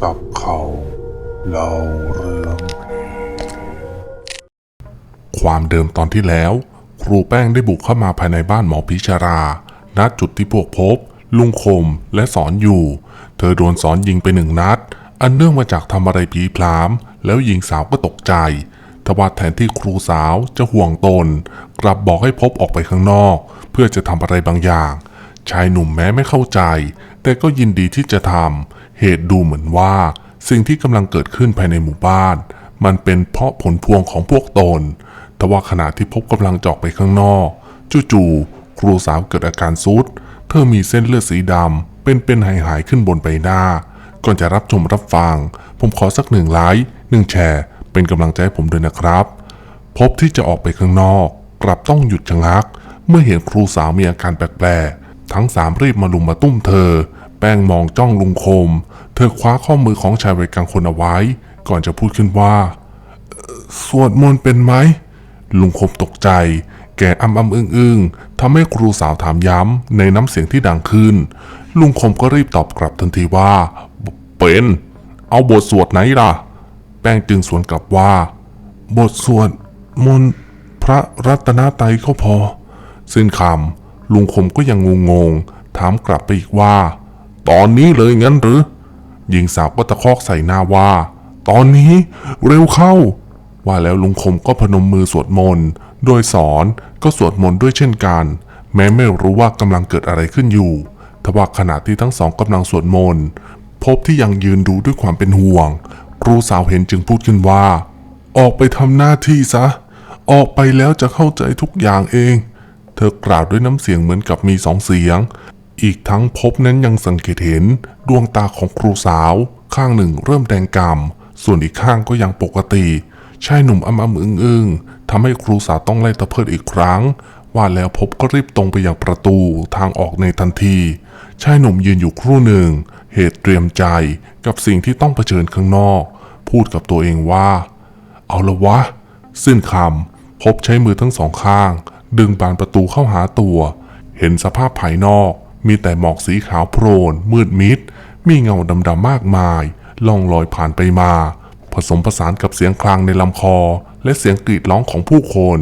จับเขาเล่าเรื่องความเดิมตอนที่แล้ว ครูแป้งได้บุกเข้ามาภายในบ้านหมอพิชาราณจุดที่พวกพบ ลุงคมและสอนอยู่ เธอโดนสอนยิงไปหนึ่งนัด อันเนื่องมาจากทำอะไรผีพราม แล้วหญิงสาวก็ตกใจทว่าแทนที่ครูสาวจะห่วงตน กลับบอกให้พบออกไปข้างนอก เพื่อจะทำอะไรบางอย่าง ชายหนุ่มแม้ไม่เข้าใจ แต่ก็ยินดีที่จะทำ เหตุดูเหมือนว่า สิ่งที่กำลังเกิดขึ้นภายในหมู่บ้าน มันเป็นเพราะผลพวงของพวกตนทว่าขณะที่พบกำลังจอกไปข้างนอก จู่ๆ ครูสาวเกิดอาการซุด เธอมีเส้นเลือดสีดำ เป็นเป็นหายหายๆขึ้นบนใบหน้า ก่อนจะรับชมรับฟัง ผมขอสักหนึ่งไลค์หนึ่งแชร์ เป็นกำลังใจให้ผมด้วยนะครับ พบที่จะออกไปข้างนอก กลับต้องหยุดชะงัก เมื่อเห็นครูสาวมีอาการแปลกๆ ทั้งสามรีบมาลุมมาตุ้มเธอ ป้งมองจ้องลุงคม เธอคว้าข้อมือของชายวัยกลางคนเอาไว้ ก่อนจะพูดขึ้นว่า สวดมนต์เป็นไหม ลุงคมตกใจ แกอ้ำอ้ำอึ้งอึ้งทำให้ครูสาวถามย้ำในน้ำเสียงที่ดังขึ้น ลุงคมก็รีบตอบกลับทันทีว่า เป็น เอาบทสวดไหนล่ะ แป้งจึงสวนกลับว่า บทสวดมนต์พระรัตนตรัยก็พอ สิ้นคำลุงคมก็ยังงงงถามกลับไปอีกว่า ตอนนี้เลยงั้นหรือหญิงสาวก็ตะคอกใส่นาวา ตอนนี้เร็วเข้า ว่าแล้วลุงคมก็พนมมือสวดมนต์โดยสอนก็สวดมนต์ด้วยเช่นกัน แม้ไม่รู้ว่ากำลังเกิดอะไรขึ้นอยู่ทว่าขณะที่ทั้งสองกำลังสวดมนต์พบที่ยังยืนดูด้วยความเป็นห่วง ครูสาวเห็นจึงพูดขึ้นว่า ออกไปทำหน้าที่ซะ ออกไปแล้วจะเข้าใจทุกอย่างเอง เธอกล่าวด้วยน้ำเสียงเหมือนกับมีสองเสียง อีกทั้งพบนั้นยังสังเกตเห็นดวงตาของครูสาว ข้างหนึ่งเริ่มแดงกำส่วนอีกข้างก็ยังปกติ ชายหนุ่มอ้ำอ้ำอึ้งอึ้งทำให้ครูสาวต้องไล่ตะเพิดอีกครั้ง ว่าแล้วพบก็รีบตรงไปยังประตูทางออกในทันที ชายหนุ่มยืนอยู่ครู่หนึ่ง เหตุเตรียมใจกับสิ่งที่ต้องเผชิญข้างนอก พูดกับตัวเองว่า เอาละวะ สิ้นคำพบใช้มือทั้งสองข้าง ดึงบานประตูเข้าหาตัว เห็นสภาพภายนอก มีแต่หมอกสีขาวโพลนมืดมิด มีเงาดำๆมากมาย ล่องลอยผ่านไปมา ผสมผสานกับเสียงคลางในลำคอ และเสียงกรีดร้องของผู้คน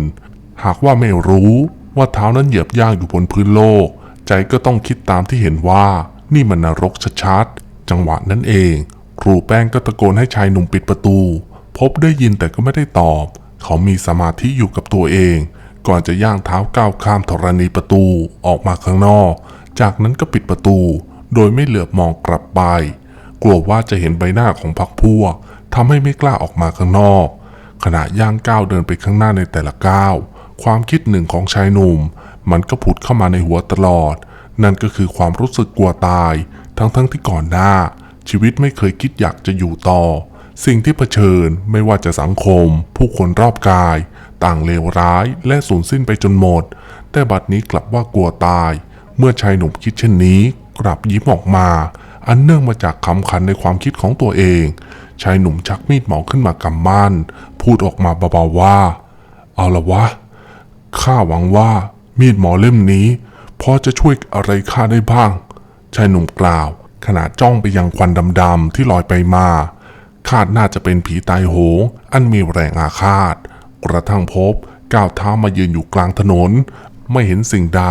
หากว่าไม่รู้ว่าเท้านั้นเหยียบย่างอยู่บนพื้นโลก ใจก็ต้องคิดตามที่เห็นว่านี่มันนรกชัดๆ จังหวะนั้นเอง ครูแป้งก็ตะโกนให้ชายหนุ่มปิดประตู พบได้ยินแต่ก็ไม่ได้ตอบ เขามีสมาธิอยู่กับตัวเอง ก่อนจะย่างเท้าก้าวข้ามธรณีประตูออกมาข้างนอก จากนั้นก็ปิดประตู โดยไม่เหลือบมองกลับไป กลัวว่าจะเห็นใบหน้าของพักพวกทำให้ไม่กล้าออกมาข้างนอก ขณะย่างก้าวเดินไปข้างหน้าในแต่ละก้าว ความคิดหนึ่งของชายหนุ่ม มันก็ผุดเข้ามาในหัวตลอด นั่นก็คือความรู้สึกกลัวตาย ทั้งๆทที่ก่อนหน้า ชีวิตไม่เคยคิดอยากจะอยู่ต่อ สิ่งที่เผชิญไม่ว่าจะสังคม ผู้คนรอบกาย ต่างเลวร้ายและสูญสิ้นไปจนหมด แต่บัดนี้กลับว่ากลัวตาย เมื่อชายหนุ่มคิดเช่นนี้ กลับยิ้มออกมา อันเนื่องมาจากคำคันในความคิดของตัวเอง ชายหนุ่มชักมีดหมอขึ้นมากำมั่นพูดออกมาเบาๆว่า เอาละวะ ข้าหวังว่ามีดหมอเล่มนี้พอจะช่วยอะไรข้าได้บ้าง ชายหนุ่มกล่าว ขณะจ้องไปยังควันดำๆที่ลอยไปมา คาดน่าจะเป็นผีตายโหง อันมีแรงอาฆาต กระทั่งพบก้าวเท้ามายืนอยู่กลางถนน ไม่เห็นสิ่งใด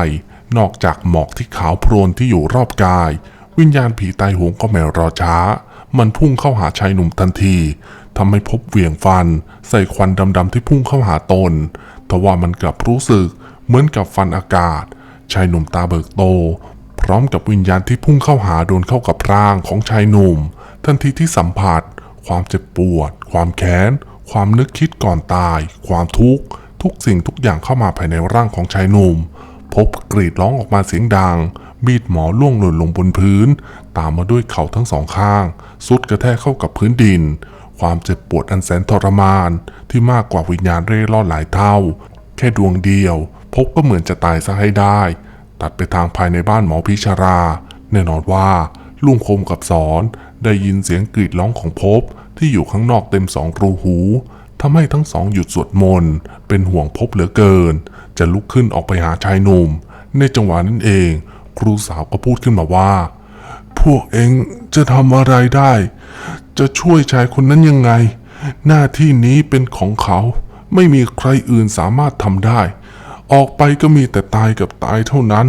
นอกจากหมอกที่ขาวโพลนที่อยู่รอบกาย วิญญาณผีตายโหงก็ไม่รอช้า มันพุ่งเข้าหาชายหนุ่มทันทีทำให้พบเหวี่ยงฟัน ใส่ควันดำๆที่พุ่งเข้าหาตนทว่ามันกลับรู้สึกเหมือนกับฟันอากาศ ชายหนุ่มตาเบิกโต พร้อมกับวิญญาณที่พุ่งเข้าหาโดนเข้ากับร่างของชายหนุ่ม ทันทีที่สัมผัส ความเจ็บปวด ความแค้น ความนึกคิดก่อนตาย ความทุกข์ ทุกสิ่งทุกอย่างเข้ามาภายในร่างของชายหนุ่ม พบกรีดร้องออกมาเสียงดังมีดหมอล่วงหล่นลงบนพื้น ตามมาด้วยเข่าทั้งสองข้าง สุดกระแทกเข้ากับพื้นดิน ความเจ็บปวดอันแสนทรมานที่มากกว่าวิญญาณเร่ร่อนหลายเท่า แค่ดวงเดียว พบก็เหมือนจะตายซะให้ได้ ตัดไปทางภายในบ้านหมอพิชารา แน่นอนว่าลุงคมกับสอนได้ยินเสียงกรีดร้องของพบที่อยู่ข้างนอกเต็มสองรูหู ทำให้ทั้งสองหยุดสวดมนต์เป็นห่วงพบเหลือเกิน จะลุกขึ้นออกไปหาชายหนุ่ม ในจังหวะนั้นเอง ครูสาวก็พูดขึ้นมาว่า พวกเองจะทำอะไรได้ จะช่วยชายคนนั้นยังไง หน้าที่นี้เป็นของเขา ไม่มีใครอื่นสามารถทำได้ ออกไปก็มีแต่ตายกับตายเท่านั้น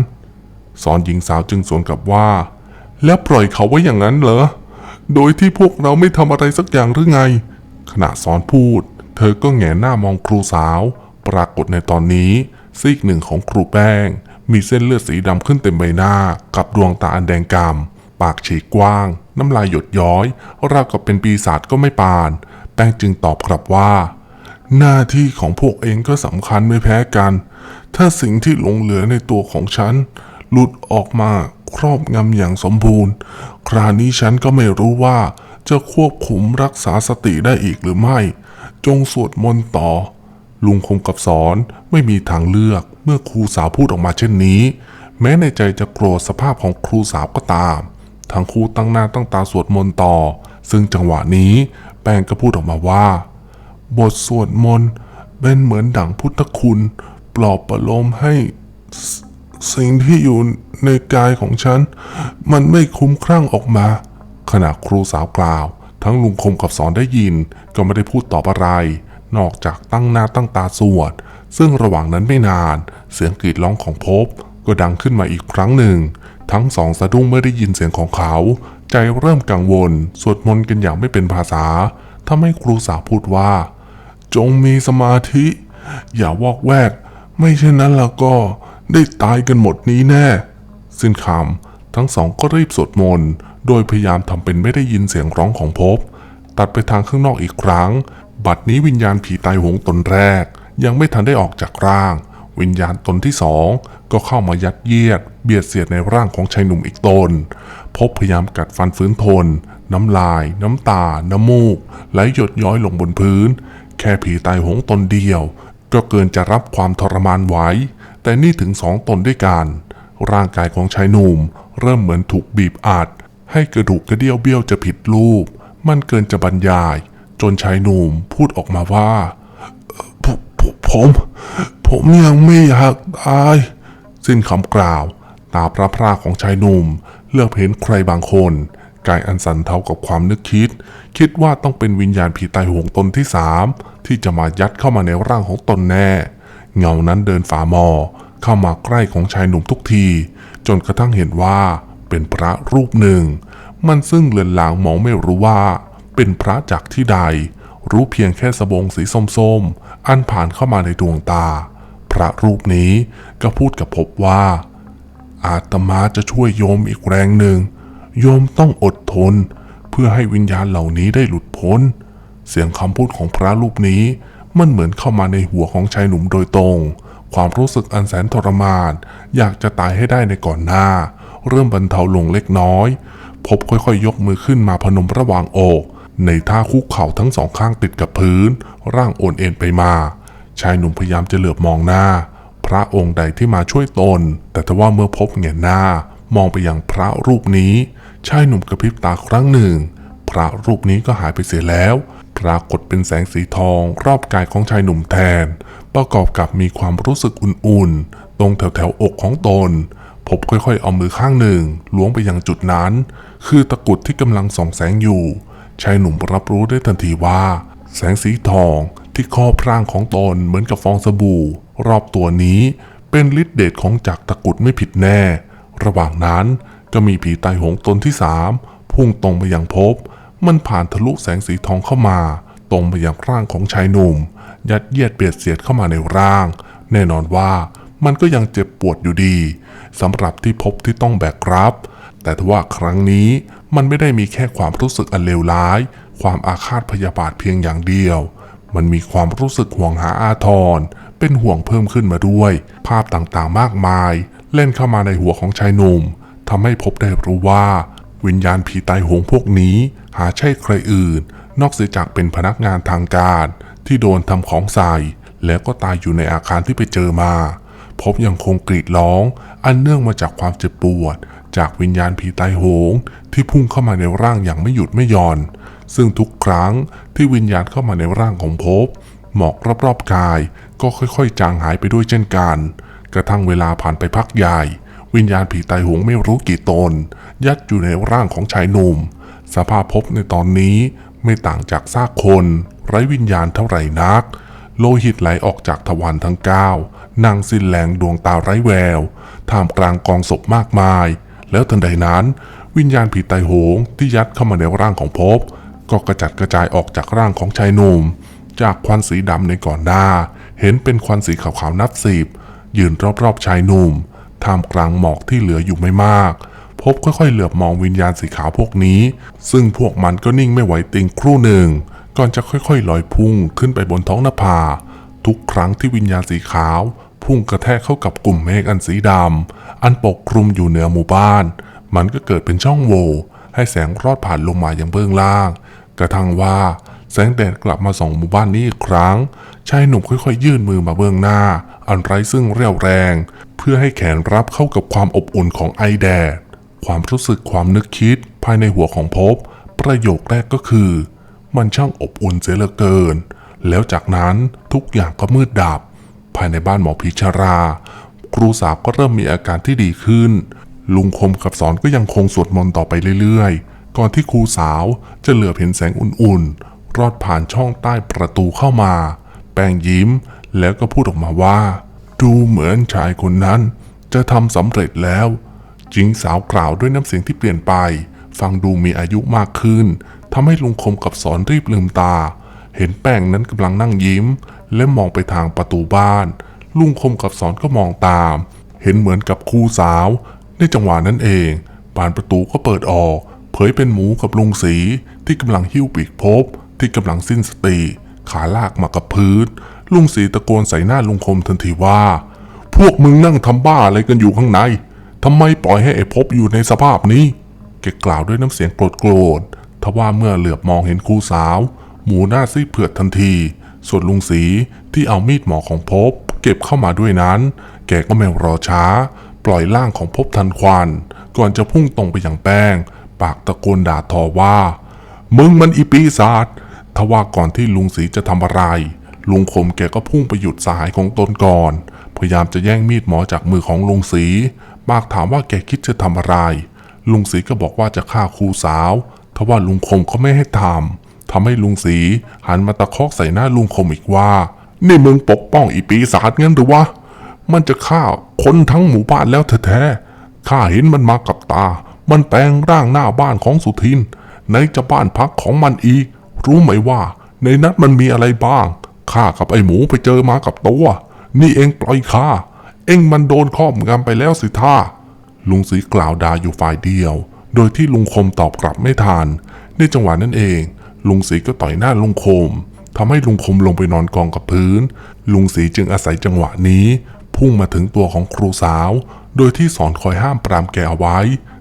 สอนหญิงสาวจึงสวนกลับว่า แล้วปล่อยเขาไว้อย่างนั้นเหรอโดยที่พวกเราไม่ทำอะไรสักอย่างหรือไง ขณะสอนพูด เธอก็แงหน้ามองครูสาว ปรากฏในตอนนี้ซีกหนึ่งของครูแป้ง มีเส้นเลือดสีดำขึ้นเต็มใบหน้า กับดวงตาอันแดงกำปากฉีกกว้าง น้ำลายหยดย้อยราวกับเป็นปีศาจก็ไม่ปาน แป้งจึงตอบกลับว่า หน้าที่ของพวกเองก็สำคัญไม่แพ้กัน ถ้าสิ่งที่หลงเหลือในตัวของฉัน หลุดออกมาครอบงำอย่างสมบูรณ์ คราวนี้ฉันก็ไม่รู้ว่าจะควบคุมรักษาสติได้อีกหรือไม่ จงสวดมนต์ต่อ ลุงคงกับสอนไม่มีทางเลือกเมื่อครูสาวพูดออกมาเช่นนี้ แม้ในใจจะโกรธสภาพของครูสาวก็ตามทั้งคู่ตั้งหน้าตั้งตาสวดมนต์ต่อ ซึ่งจังหวะนี้แป้งก็พูดออกมาว่า บทสวดมนต์เป็นเหมือนดั่งพุทธคุณ ปลอบประโลมให้สสิ่งที่อยู่ในกายของฉัน มันไม่คุ้มครั่งออกมา ขณะครูสาวกล่าว ทั้งลุงคมกับสอนได้ยินก็ไม่ได้พูดตอบอะไร นอกจากตั้งหน้าตั้งตาสวด ซึ่งระหว่างนั้นไม่นาน เสียงกรีดร้องของพบ ก็ดังขึ้นมาอีกครั้งหนึ่ง ทั้งสองสะดุ้งเมื่อได้ยินเสียงของเขา ใจเริ่มกังวล สวดมนต์กันอย่างไม่เป็นภาษาทำให้ครูสาวพูดว่า จงมีสมาธิ อย่าวอกแวก ไม่เช่นนั้นแล้วก็ได้ตายกันหมดนี้แน่ สิ้นคำทั้งสองก็รีบสวดมนต์ โดยพยายามทำเป็นไม่ได้ยินเสียงร้องของภพตัดไปทางข้างนอกอีกครั้ง บัดนี้วิญญาณผีตายโหงตนแรก ยังไม่ทันได้ออกจากร่าง วิญญาณตนที่สองก็เข้ามายัดเยียด เบียดเสียดในร่างของชายหนุ่มอีกตน พบพยายามกัดฟันฟื้นทน น้ำลาย น้ำตา น้ำมูกไหลหยดย้อยลงบนพื้น แค่ผีตายโหงตนเดียว ก็เกินจะรับความทรมานไว้แต่นี่ถึงสองตนด้วยกันร่างกายของชายหนุ่มเริ่มเหมือนถูกบีบอัด ให้กระดูกกระเดี่ยวเบี้ยวจะผิดรูป มันเกินจะบรรยาย จนชายหนุ่มพูดออกมาว่าผม ผมยังไม่อยากตาย สิ้นคำกล่าว ตาพระพราของชายหนุ่ม เลือกเห็นใครบางคนกายอันสันเทากับความนึกคิด คิดว่าต้องเป็นวิญญาณผีตายโหงตนที่สามที่จะมายัดเข้ามาในร่างของตนแน่ เงานั้นเดินฝ่ามอ เข้ามาใกล้ของชายหนุ่มทุกที จนกระทั่งเห็นว่า เป็นพระรูปหนึ่ง มันซึ่งเลือนลางมองไม่รู้ว่า เป็นพระจากที่ใด รู้เพียงแค่สบงสีส้มๆ อันผ่านเข้ามาในดวงตา พระรูปนี้ก็พูดกับพบว่า อาตมาจะช่วยโยมอีกแรงหนึ่ง โยมต้องอดทน เพื่อให้วิญญาณเหล่านี้ได้หลุดพ้น เสียงคำพูดของพระรูปนี้มันเหมือนเข้ามาในหัวของชายหนุ่มโดยตรง ความรู้สึกอันแสนทรมาน อยากจะตายให้ได้ในก่อนหน้า เริ่มบรรเทาลงเล็กน้อย พบค่อยๆยกมือขึ้นมาพนมระหว่างอก ในท่าคุกเข่าทั้งสองข้างติดกับพื้น ร่างโอนเอ็นไปมา ชายหนุ่มพยายามจะเหลือบมองหน้า พระองค์ใดที่มาช่วยตน แต่ทว่าเมื่อพบเงยหน้ามองไปยังพระรูปนี้ ชายหนุ่มกระพริบตาครั้งหนึ่ง พระรูปนี้ก็หายไปเสียแล้ว ปรากฏเป็นแสงสีทองรอบกายของชายหนุ่มแทน ประกอบกับมีความรู้สึกอุ่นๆ ตรงแถวๆอกของตน พบค่อยๆ เอามือข้างหนึ่งล้วงไปยังจุดนั้น คือตะกุดที่กำลังส่องแสงอยู่ชายหนุ่มรับรู้ได้ทันทีว่า แสงสีทองที่ครอบร่างของตนเหมือนกับฟองสบู่ รอบตัวนี้เป็นฤทธิเดชของจักตะกุดไม่ผิดแน่ ระหว่างนั้นก็มีผีตายโหงตนที่สามพุ่งตรงไปยังภพมันผ่านทะลุแสงสีทองเข้ามา ตรงไปยังร่างของชายหนุ่ม ยัดเยียดเบียดเสียดเข้ามาในร่าง แน่นอนว่ามันก็ยังเจ็บปวดอยู่ดี สำหรับที่พบที่ต้องแบกรับ แต่ทว่าครั้งนี้มันไม่ได้มีแค่ความรู้สึกอันเลวร้าย ความอาฆาตพยาบาทเพียงอย่างเดียว มันมีความรู้สึกห่วงหาอาทร เป็นห่วงเพิ่มขึ้นมาด้วย ภาพต่างๆมากมาย เล่นเข้ามาในหัวของชายหนุ่มทำให้พบได้รู้ว่า วิญญาณผีตายโหงพวกนี้ หาใช่ใครอื่น นอกเสียจากเป็นพนักงานทางการ ที่โดนทำของใส่แล้วก็ตายอยู่ในอาคารที่ไปเจอมา พบยังคงกรีดร้อง อันเนื่องมาจากความเจ็บปวด จากวิญญาณผีตายโหง ที่พุ่งเข้ามาในร่างอย่างไม่หยุดไม่หย่อน ซึ่งทุกครั้งที่วิญญาณเข้ามาในร่างของภพหมอกรอบๆกายก็ค่อยๆ จางหายไปด้วยเช่นกัน กระทั่งเวลาผ่านไปพักใหญ่ วิญญาณผีตายโหงไม่รู้กี่ตน ยัดอยู่ในร่างของชายหนุ่ม สภาพพบในตอนนี้ไม่ต่างจากซากคน ไร้วิญญาณเท่าไหร่นัก โลหิตไหลออกจากทวารทั้งเก้า นางสิ้นแรงดวงตาไร้แวว ท่ามกลางกองศพมากมาย แล้วทันใดนั้น วิญญาณผีตายโหงที่ยัดเข้ามาในร่างของภพก็กระจัดกระจายออกจากร่างของชายหนุ่ม จากควันสีดำในก่อนหน้า เห็นเป็นควันสีขาวๆนับสิบยืนรอบๆชายหนุ่ม ท่ามกลางหมอกที่เหลืออยู่ไม่มาก พบค่อยๆเหลือบมองวิญญาณสีขาวพวกนี้ ซึ่งพวกมันก็นิ่งไม่ไหวติงครู่หนึ่ง ก่อนจะค่อยๆลอยพุ่งขึ้นไปบนท้องนภา ทุกครั้งที่วิญญาณสีขาว พุ่งกระแทกเข้ากับกลุ่มเมฆอันสีดำอันปกคลุมอยู่เหนือหมู่บ้าน มันก็เกิดเป็นช่องโหว่ให้แสงรอดผ่านลงมาอยังเบื้องล่าง กระทั่งว่าแสงแดดกลับมาส่องหมู่บ้านนี้อีกครั้งชายหนุ่มค่อยๆ ยื่นมือมาเบื้องหน้า อันไร้ซึ่งเรี่ยวแรง เพื่อให้แขนรับเข้ากับความอบอุ่นของไอแดด ความรู้สึกความนึกคิดภายในหัวของภพประโยคแรกก็คือ มันช่างอบอุ่นเสียเหลือเกิน แล้วจากนั้นทุกอย่างก็มืดดับ ภายในบ้านหมอพิชรา ครูสาวก็เริ่มมีอาการที่ดีขึ้น ลุงคมกับสอนก็ยังคงสวดมนต์ต่อไปเรื่อยๆ ก่อนที่ครูสาวจะเหลือเห็นแสงอุ่นๆ รอดผ่านช่องใต้ประตูเข้ามา แป้งยิ้มแล้วก็พูดออกมาว่า ดูเหมือนชายคนนั้น จะทำสำเร็จแล้วหญิงสาวกล่าวด้วยน้ำเสียงที่เปลี่ยนไป ฟังดูมีอายุมากขึ้นทำให้ลุงคมกับสอนรีบลืมตา เห็นแป้งนั้นกำลังนั่งยิ้ม และมองไปทางประตูบ้าน ลุงคมกับสอนก็มองตาม เห็นเหมือนกับครูสาว ในจังหวะนั้นเองบานประตูก็เปิดออก เผยเป็นหมูกับลุงสีที่กำลังหิ้วปีกพบ ที่กำลังสิ้นสติ ขาลากมากับพื้น ลุงสีตะโกนใส่หน้าลุงคมทันทีว่า พวกมึงนั่งทำบ้าอะไรกันอยู่ข้างในทำไมปล่อยให้ไอ้พบอยู่ในสภาพนี้แกกล่าวด้วยน้ำเสียงโกรธโกรธทว่าเมื่อเหลือบมองเห็นครูสาว หมูหน้าซีดเผือดทันที ส่วนลุงสีที่เอามีดหมอของพบ เก็บเข้ามาด้วยนั้น แกก็ไม่รอช้า ปล่อยร่างของพบทันควัน ก่อนจะพุ่งตรงไปยังแป้ง ปากตะโกนด่าทอว่า มึงมันอีปีศาจทว่าก่อนที่ลุงศรีจะทำอะไร ลุงคมแกก็พุ่งไปหยุดสหายของตนก่อน พยายามจะแย่งมีดหมอจากมือของลุงศรีมากถามว่าแกคิดจะทำอะไร ลุงศรีก็บอกว่าจะฆ่าครูสาวทว่าลุงคมก็ไม่ให้ทำ ทำให้ลุงศรีหันมาตะคอกใส่หน้าลุงคมอีกว่า นี่มึงปกป้องอีปีศาจงั้นหรือวะ มันจะฆ่าคนทั้งหมู่บ้านแล้วแท้ๆข้าเห็นมันมากับตา มันแปลงร่างหน้าบ้านของสุทิน ในจะบ้านพักของมันอีก รู้ไหมว่า ในนั้นมันมีอะไรบ้าง ข้ากับไอ้หมูไปเจอมากับตัว นี่เองปล่อยข้า เอ็งมันโดนครอบงำไปแล้วสิท่า ลุงศรีกล่าวด่าอยู่ฝ่ายเดียว โดยที่ลุงคมตอบกลับไม่ทันในจังหวะนั้นเอง ลุงศรีก็ต่อยหน้าลุงคมทำให้ลุงคมลงไปนอนกองกับพื้น ลุงศรีจึงอาศัยจังหวะนี้ พุ่งมาถึงตัวของครูสาว โดยที่สอนคอยห้ามปรามแกเอาไว้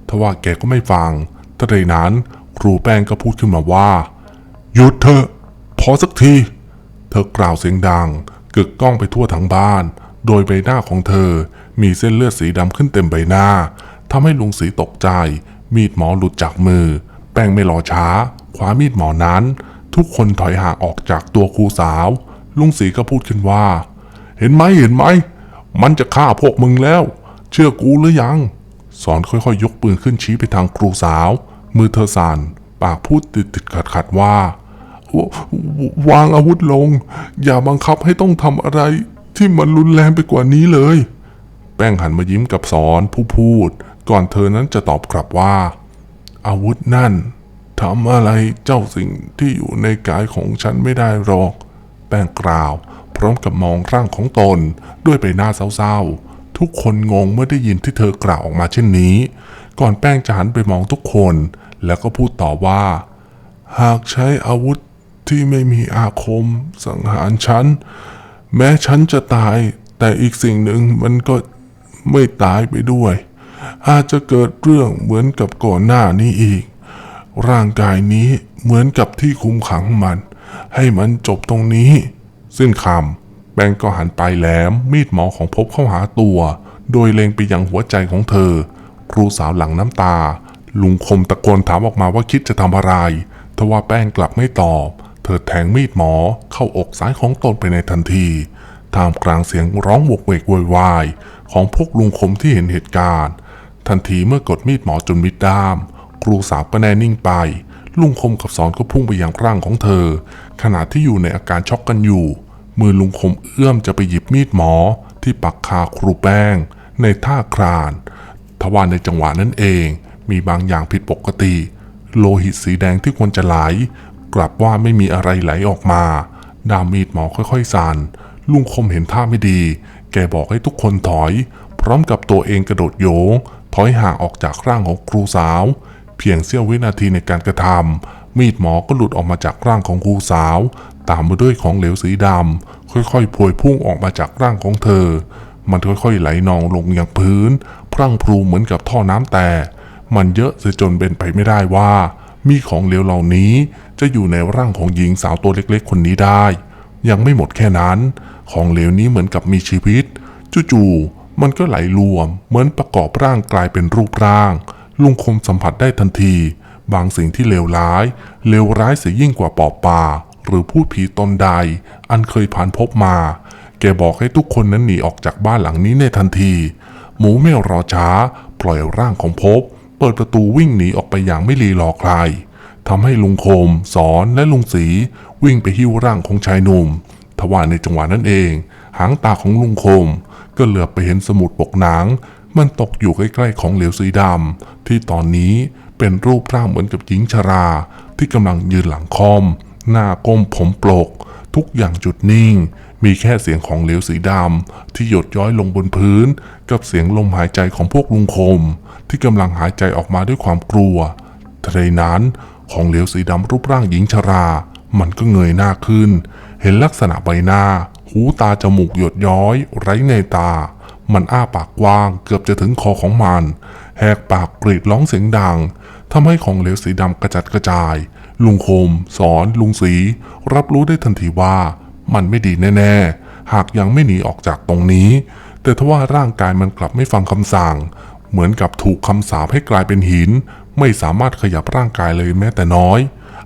ทว่าแกก็ไม่ฟังทันใดนั้นครูแป้งก็พูดขึ้นมาว่า หยุดเถอะพอสักที เธอกล่าวเสียงดัง กึกก้องไปทั่วทั้งบ้าน โดยใบหน้าของเธอ มีเส้นเลือดสีดำขึ้นเต็มใบหน้าทำให้ลุงสีตกใจ มีดหมอหลุดจากมือ แป้งไม่รอช้า คว้ามีดหมอนั้น ทุกคนถอยห่างออกจากตัวครูสาว ลุงสีก็พูดขึ้นว่า เห็นไหมเห็นไหม มันจะฆ่าพวกมึงแล้ว เชื่อกูหรือยัง สอนค่อยๆยยกปืนขึ้นชี้ไปทางครูสาว มือเธอสั่นปากพูดติดติดขัดขัดว่าววางอาวุธลง อย่าบังคับให้ต้องทำอะไรที่มันรุนแรงไปกว่านี้เลย แป้งหันมายิ้มกับสอนผู้พูด ก่อนเธอนั้นจะตอบกลับว่า อาวุธนั่น ทำอะไรเจ้าสิ่งที่อยู่ในกายของฉันไม่ได้หรอก แป้งกล่าว พร้อมกับมองร่างของตนด้วยใบหน้าเศร้าๆ ทุกคนงงเมื่อได้ยินที่เธอกล่าวออกมาเช่นนี้ ก่อนแป้งจะหันไปมองทุกคน แล้วก็พูดต่อว่า หากใช้อาวุธที่ไม่มีอาคมสังหารฉัน แม้ฉันจะตาย แต่อีกสิ่งหนึ่งมันก็ไม่ตายไปด้วย อาจจะเกิดเรื่องเหมือนกับก่อนหน้านี้อีก ร่างกายนี้เหมือนกับที่คุมขังมัน ให้มันจบตรงนี้ สิ้นคำแบงก็หันไปแหลมมีดหมอของพบเข้าหาตัว โดยเล็งไปยังหัวใจของเธอ ครูสาวหลังน้ำตา ลุงคมตะโกนถามออกมาว่าคิดจะทำอะไรทว่าแป้งกลับไม่ตอบ เธอแทงมีดหมอเข้าอกซ้ายของตนไปในทันทีท่ามกลางเสียงร้องโวกเวกโวยวาย ของพวกลุงคมที่เห็นเหตุการณ์ ทันทีเมื่อกดมีดหมอจนมิดด้าม ครูสาวก็แน่นิ่งไป ลุงคมกับสอนก็พุ่งไปยังร่างของเธอ ขณะที่อยู่ในอาการช็อกกันอยู่ มือลุงคมเอื้อมจะไปหยิบมีดหมอที่ปักคาครูแป้ง ในท่าคราน ทว่าในจังหวะนั้นเอง มีบางอย่างผิดปกติ โลหิตสีแดงที่ควรจะไหล กลับว่าไม่มีอะไรไหลออกมา ดามมีดหมอค่อยๆสั่นลุงคมเห็นท่าไม่ดี แกบอกให้ทุกคนถอย พร้อมกับตัวเองกระโดดโยง ถอยห่างออกจากร่างของครูสาว เพียงเสี้ยววินาทีในการกระทำมีดหมอก็หลุดออกมาจากร่างของครูสาว ตามมาด้วยของเหลวสีดำค่อยๆพวยพุ่งออกมาจากร่างของเธอ มันค่อยๆไหลนองลงยังพื้น พรั่งพรูเหมือนกับท่อน้ำแต่ มันเยอะเสียจนเป็นไปไม่ได้ว่า มีของเหลวเหล่านี้จะอยู่ในร่างของหญิงสาวตัวเล็กๆ คนนี้ได้ ยังไม่หมดแค่นั้น ของเหลวนี้เหมือนกับมีชีวิตจู่ๆมันก็ไหลรวมเหมือนประกอบร่างกลายเป็นรูปร่าง ลุงคมสัมผัสได้ทันที บางสิ่งที่เลวร้าย เลวร้ายเสียยิ่งกว่าปอบป่า หรือพูดผีตนใด อันเคยผ่านพบมา แกบอกให้ทุกคนนั้นหนีออกจากบ้านหลังนี้ในทันที หมูไม่รอช้า ปล่อยร่างของพบ เปิดประตูวิ่งหนีออกไปอย่างไม่รีรอใครทำให้ลุงคม สอนและลุงสีวิ่งไปหิ้วร่างของชายหนุ่มทว่าในจังหวะนั้นเอง หางตาของลุงคม ก็เหลือบไปเห็นสมุดปกหนัง มันตกอยู่ใกล้ๆของเหลวสีดำที่ตอนนี้เป็นรูปร่างเหมือนกับหญิงชรา ที่กำลังยืนหลังคอม หน้าก้มผมปลก ทุกอย่างจุดนิ่ง มีแค่เสียงของเหลวสีดำที่หยดย้อยลงบนพื้น กับเสียงลมหายใจของพวกลุงคม ที่กำลังหายใจออกมาด้วยความกลัวทันใดนั้นของเหลวสีดำรูปร่างหญิงชรา มันก็เงยหน้าขึ้น เห็นลักษณะใบหน้า หูตาจมูกหยดย้อย ไร้ในตา มันอ้าปากกว้างเกือบจะถึงคอของมัน แหกปากกรีดร้องเสียงดังทำให้ของเหลวสีดำกระจัดกระจาย ลุงคม สอนลุงสี รับรู้ได้ทันทีว่ามันไม่ดีแน่ ๆ หากยังไม่หนีออกจากตรงนี้ แต่ทว่าร่างกายมันกลับไม่ฟังคำสั่ง เหมือนกับถูกคำสาปให้กลายเป็นหิน ไม่สามารถขยับร่างกายเลยแม้แต่น้อย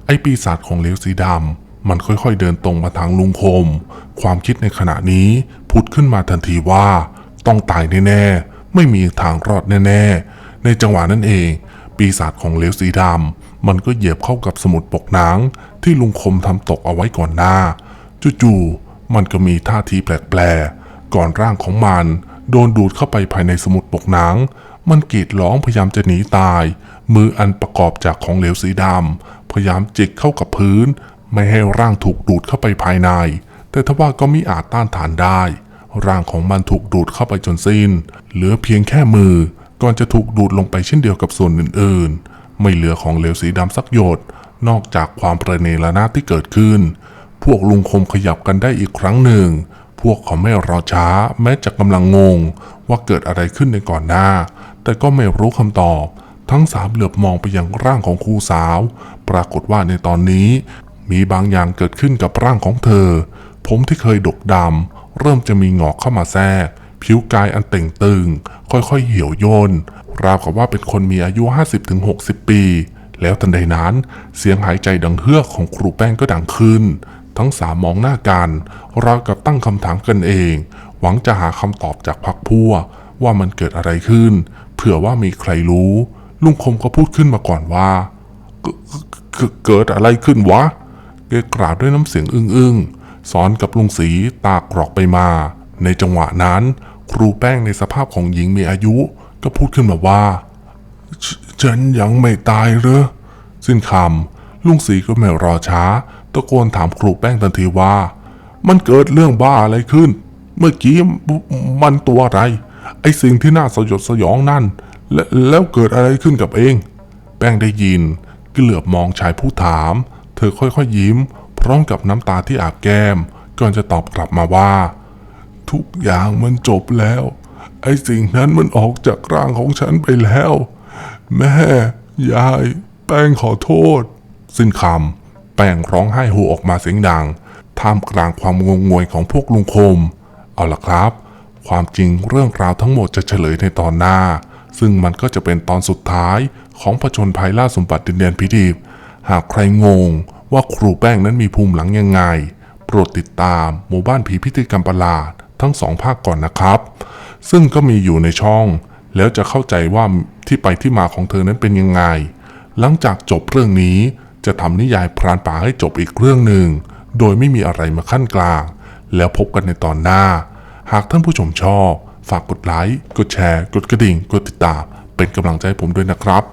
ไอปีศาจของเหลวสีดำมันค่อยๆเดินตรงมาทางลุงคม ความคิดในขณะนี้ผุดขึ้นมาทันทีว่า ต้องตายแน่ๆ ไม่มีทางรอดแน่ๆ ในจังหวะนั้นเอง ปีศาจของเหลวสีดำมันก็เหยียบเข้ากับสมุดปกหนัง ที่ลุงคมทำตกเอาไว้ก่อนหน้า จู่ๆ มันก็มีท่าทีแปลกๆ ก่อนร่างของมัน โดนดูดเข้าไปภายในสมุดปกหนัง มันกรีดร้องพยายามจะหนีตาย มืออันประกอบจากของเหลวสีดำพยายามจิกเข้ากับพื้น ไม่ให้ร่างถูกดูดเข้าไปภายใน แต่ทว่าก็มิอาจต้านทานได้ ร่างของมันถูกดูดเข้าไปจนสิ้น เหลือเพียงแค่มือ ก่อนจะถูกดูดลงไปเช่นเดียวกับส่วนอื่นๆ ไม่เหลือของเหลวสีดำสักหยด นอกจากความประเนระนาที่เกิดขึ้น พวกลุงคมขยับกันได้อีกครั้งหนึ่ง พวกเขาไม่รอช้า แม้จะกำลังงง ว่าเกิดอะไรขึ้นในก่อนหน้า แต่ก็ไม่รู้คำตอบ ทั้งสามเหลือบมองไปยังร่างของครูสาว ปรากฏว่าในตอนนี้ มีบางอย่างเกิดขึ้นกับร่างของเธอ ผมที่เคยดกดำ เริ่มจะมีหงอกเข้ามาแทรก ผิวกายอันเต่งตึง ค่อยๆเหี่ยวย่นราวกับว่าเป็นคนมีอายุ 50-60 ปี แล้วทันใดนั้น เสียงหายใจดังเฮือกของครูแป้งก็ดังขึ้น ทั้งสามมองหน้ากันราวกับตั้งคำถามกันเอง หวังจะหาคำตอบจากพักพวกว่ามันเกิดอะไรขึ้น เผื่อว่ามีใครรู้ ลุงคมก็พูดขึ้นมาก่อนว่า เกิดอะไรขึ้นวะแกกล่าวด้วยน้ำเสียงอึ้งๆ สอนกับลุงสีตากรอกไปมา ในจังหวะนั้น ครูแป้งในสภาพของหญิงมีอายุก็พูดขึ้นมาว่า ฉันยังไม่ตายเหรอสิ้นคำลุงสีก็ไม่รอช้า ตะโกนถามครูแป้งทันทีว่า มันเกิดเรื่องบ้าอะไรขึ้น เมื่อกี้มันตัวอะไร ไอสิ่งที่น่าสยดสยองนั่นแลแล้วเกิดอะไรขึ้นกับเอง แป้งได้ยินก็เหลือบมองชายผู้ถาม เธอค่อยๆยิ้ม พร้อมกับน้ำตาที่อาบแก้ม ก่อนจะตอบกลับมาว่า ทุกอย่างมันจบแล้ว ไอ้สิ่งนั้นมันออกจากร่างของฉันไปแล้ว แม่ ยาย แป้งขอโทษ สิ้นคำแป้งร้องไห้โฮออกมาเสียงดัง ท่ามกลางความงงงวยของพวกลุงคม เอาล่ะครับ ความจริงเรื่องราวทั้งหมดจะเฉลยในตอนหน้า ซึ่งมันก็จะเป็นตอนสุดท้ายของผจญภัยล่าสมบัติดินแดนพิธีบหากใครงง ว่าครูแป้งนั้นมีภูมิหลังยังไง โปรดติดตามหมู่บ้านผีพิธีกรรมประหลาดทั้งสองภาคก่อนนะครับ ซึ่งก็มีอยู่ในช่อง แล้วจะเข้าใจว่าที่ไปที่มาของเธอนั้นเป็นยังไง หลังจากจบเรื่องนี้จะทำนิยายพรานป่าให้จบอีกเรื่องหนึ่ง โดยไม่มีอะไรมาขั้นกลาง แล้วพบกันในตอนหน้า หากท่านผู้ชมชอบ ฝากกดไลค์กดแชร์ กดกระดิ่ง กดติดตาม เป็นกำลังใจให้ผมด้วยนะครับ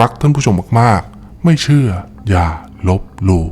รักท่านผู้ชมมากๆ ไม่เชื่อ อย่า ลบหลู่